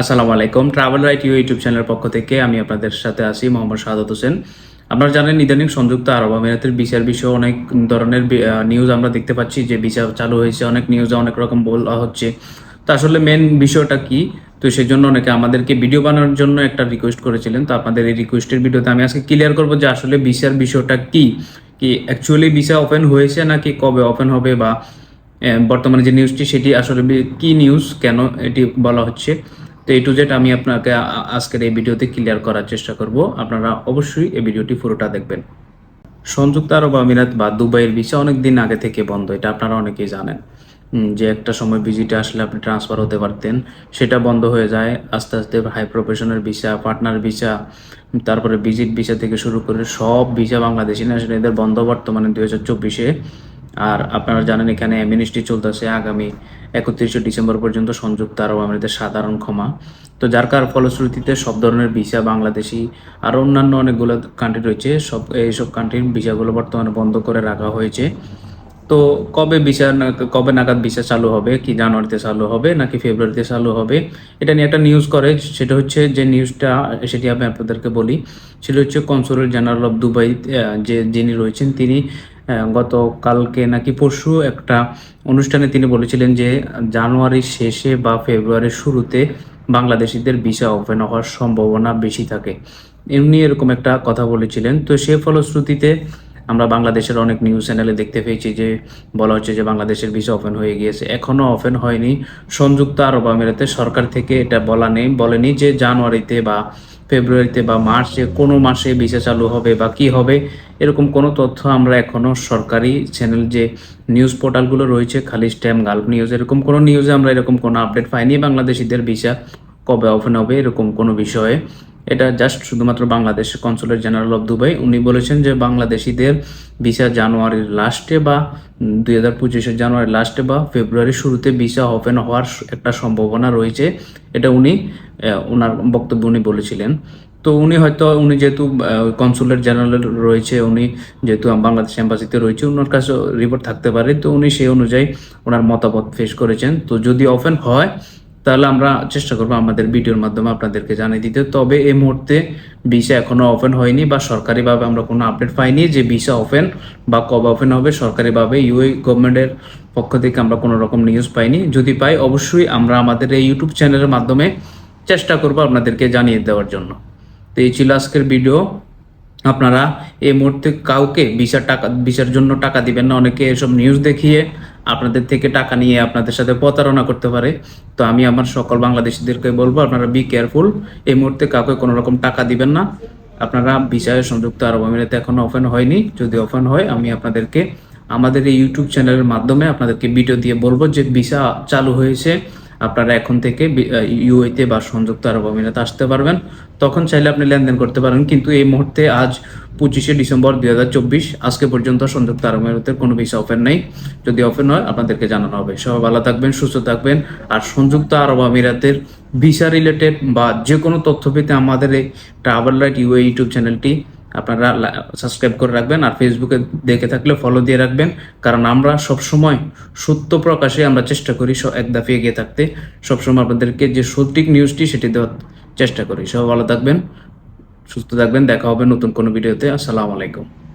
আসসালামু আলাইকুম। Travel right you YouTube চ্যানেলের পক্ষ থেকে আমি আপনাদের সাথে আছি মোহাম্মদ শাহাদত হোসেন। আপনারা জানেন, ইদানিং সংযুক্ত আরব আমিরাতের বিচার বিষয়ে অনেক ধরনের নিউজ আমরা দেখতে পাচ্ছি যে বিচার চালু হয়েছে, অনেক নিউজে অনেক রকম বলা হচ্ছে। তো আসলে মেন বিষয়টা কি? তো সেই জন্য অনেকে আমাদেরকে ভিডিও বানানোর জন্য একটা রিকোয়েস্ট করেছিলেন। তো আপনাদের এই রিকোয়েস্টের ভিডিওতে আমি আজকে ক্লিয়ার করব যে আসলে বিচার বিষয়টা কি? কি অ্যাকচুয়ালি ভিসা ওপেন হয়েছে নাকি কবে ওপেন হবে বা বর্তমানে যে নিউজটি সেটি আসলে কি নিউজ কেন এটি বলা হচ্ছে? তো এই টু জেড আমি আপনাকে আজকের এই ভিডিওতে ক্লিয়ার করার চেষ্টা করব। আপনারা অবশ্যই এই ভিডিওটি পুরোটা দেখবেন। সংযুক্ত আরব আমিরাত বা দুবাইয়ের ভিসা অনেক দিন আগে থেকে বন্ধ, এটা আপনারা অনেকেই জানেন। যে একটা সময় ভিজিটে আসলে আপনি ট্রান্সফার হতে পারতেন, সেটা বন্ধ হয়ে যায়, আস্তে আস্তে হাই প্রফেশনের ভিসা পার্টনার ভিসা তারপরে ভিজিট ভিসা থেকে শুরু করে সব ভিসা বাংলাদেশি ন্যাশনালদের বন্ধ বর্তমানে দুই হাজার চব্বিশে। আর আপনারা জানেন এখানে অ্যামিনিস্ট্রি চলতেছে আগামী একত্রিশে ডিসেম্বর পর্যন্ত সংযুক্ত আরব আমিরাতের সাধারণ ক্ষমা। তো যার কার ফলশ্রুতিতে সব ধরনের ভিসা বাংলাদেশি আর অন্যান্য অনেকগুলো কান্ট্রি রয়েছে, সব এইসব কান্ট্রির ভিসাগুলো বর্তমানে বন্ধ করে রাখা হয়েছে। তো কবে ভিসা কবে নাগাদ ভিসা চালু হবে, কি জানুয়ারিতে চালু হবে নাকি ফেব্রুয়ারিতে চালু হবে, এটা নিয়ে একটা নিউজ করে। সেটা হচ্ছে যে নিউজটা সেটি আমি আপনাদেরকে বলি, সেটা হচ্ছে কনসুলেট জেনারেল অফ দুবাই যে যিনি রয়েছেন তিনি গতকালকে নাকি পরশু একটা অনুষ্ঠানে তিনি বলেছিলেন যে জানুয়ারির শেষে বা ফেব্রুয়ারির শুরুতে বাংলাদেশিদের ভিসা ওপেন হওয়ার সম্ভাবনা বেশি থাকে। এমনি এরকম একটা কথা বলেছিলেন। তো সে ফলশ্রুতিতে আমরা বাংলাদেশের অনেক নিউজ চ্যানেলে দেখতে পেয়েছি যে, বলা হচ্ছে যে বাংলাদেশের ভিসা ওপেন হয়ে গিয়েছে। এখনও ওপেন হয়নি। সংযুক্ত আরব আমিরাতে সরকার থেকে এটা বলা নেই, বলেনি যে জানুয়ারিতে বা ফেব্রুয়ারিতে বা মার্চে কোনো মাসে ভিসা চালু হবে বা কি হবে, এরকম কোনো তথ্য আমরা এখনও সরকারি চ্যানেল যে নিউজ পোর্টালগুলো রয়েছে, খালি স্ট্যাম্প গাল্প নিউজ, এরকম কোনো নিউজে আমরা এরকম কোনো আপডেট পাইনি। বাংলাদেশিদের ভিসা কবে ওপেন হবে, এরকম কোনো বিষয়ে এটা জাস্ট শুধুমাত্র Bangladesh consulate general of Dubai উনি বলেছেন যে বাংলাদেশিদের ভিসা জানুয়ারির লাস্টে বা দুই হাজার পঁচিশের জানুয়ারির লাস্টে বা ফেব্রুয়ারির শুরুতে ভিসা ওপেন হওয়ার একটা সম্ভাবনা রয়েছে। এটা উনি ওনার বক্তব্য উনি বলেছিলেন। তো উনি হয়তো, উনি যেহেতু কনসুলেট জেনারেল রয়েছে, উনি যেহেতু বাংলাদেশ এম্বাসিতে রয়েছে ওনার কাছে রিপোর্ট থাকতে পারে। তো উনি সেই অনুযায়ী ওনার মতামত পেশ করেছেন। তো যদি ওপেন হয় তাহলে আমরা চেষ্টা করব আমাদের ভিডিওর মাধ্যমে আপনাদেরকে জানিয়ে দিতে। তবে এই মুহূর্তে ভিসা এখনও ওপেন হয়নি বা সরকারিভাবে আমরা কোনো আপডেট পাইনি যে ভিসা ওপেন বা কবে ওপেন হবে। সরকারিভাবে ইউএই গভর্নমেন্টের পক্ষ থেকে আমরা কোনো রকম নিউজ পাইনি। যদি পাই, অবশ্যই আমরা আমাদের এই ইউটিউব চ্যানেলের মাধ্যমে চেষ্টা করব আপনাদেরকে জানিয়ে দেওয়ার জন্য। তো এই ছিল আজকের ভিডিও আপনারা এই মুহূর্তে কাউকে ভিসার টাকা, ভিসার জন্য টাকা দিবেন না। অনেকে এসব নিউজ দেখিয়ে আপনাদের থেকে টাকা নিয়ে আপনাদের সাথে প্রতারণা করতে পারে। তো আমি আমার সকল বাংলাদেশিদেরকে বলব, আপনারা বি কেয়ারফুল এই মুহূর্তে কাউকে কোনো রকম টাকা দিবেন না। আপনারা ভিসায় সংযুক্ত আরব আমিরাতে এখনও ওপেন হয়নি। যদি ওপেন হয়, আমি আপনাদেরকে আমাদের এই ইউটিউব চ্যানেলের মাধ্যমে আপনাদেরকে ভিডিও দিয়ে বলব যে ভিসা চালু হয়েছে। আপনারা এখন থেকে ইউএতে বা সংযুক্ত আরব আমিরাতে আসতে পারবেন। তখন চাইলে আপনি লেনদেন করতে পারেন, কিন্তু এই মুহূর্তে আজ পঁচিশে ডিসেম্বর দুই হাজার চব্বিশ, আজকে পর্যন্ত সংযুক্ত আরব আমিরাতের কোনো ভিসা ওপেন নেই। যদি ওপেন হয়, আপনাদেরকে জানানো হবে। সবাই ভালো থাকবেন, সুস্থ থাকবেন। আর সংযুক্ত আরব আমিরাতের ভিসা রিলেটেড বা যে কোনো তথ্য পেতে আমাদের এই ট্রাভেল রাইট ইউএ ইউটিউব চ্যানেলটি আপনারা সাবস্ক্রাইব করে রাখবেন আর ফেসবুকে দেখে থাকলে ফলো দিয়ে রাখবেন। কারণ আমরা সব সময় সত্য প্রকাশে আমরা চেষ্টা করি এক দাফে এগিয়ে থাকতে। সবসময় আপনাদেরকে যে সঠিক নিউজটি সেটি দেওয়ার চেষ্টা করি। সব ভালো থাকবেন, সুস্থ থাকবেন। দেখা হবে নতুন কোনো ভিডিওতে আসসালামু আলাইকুম।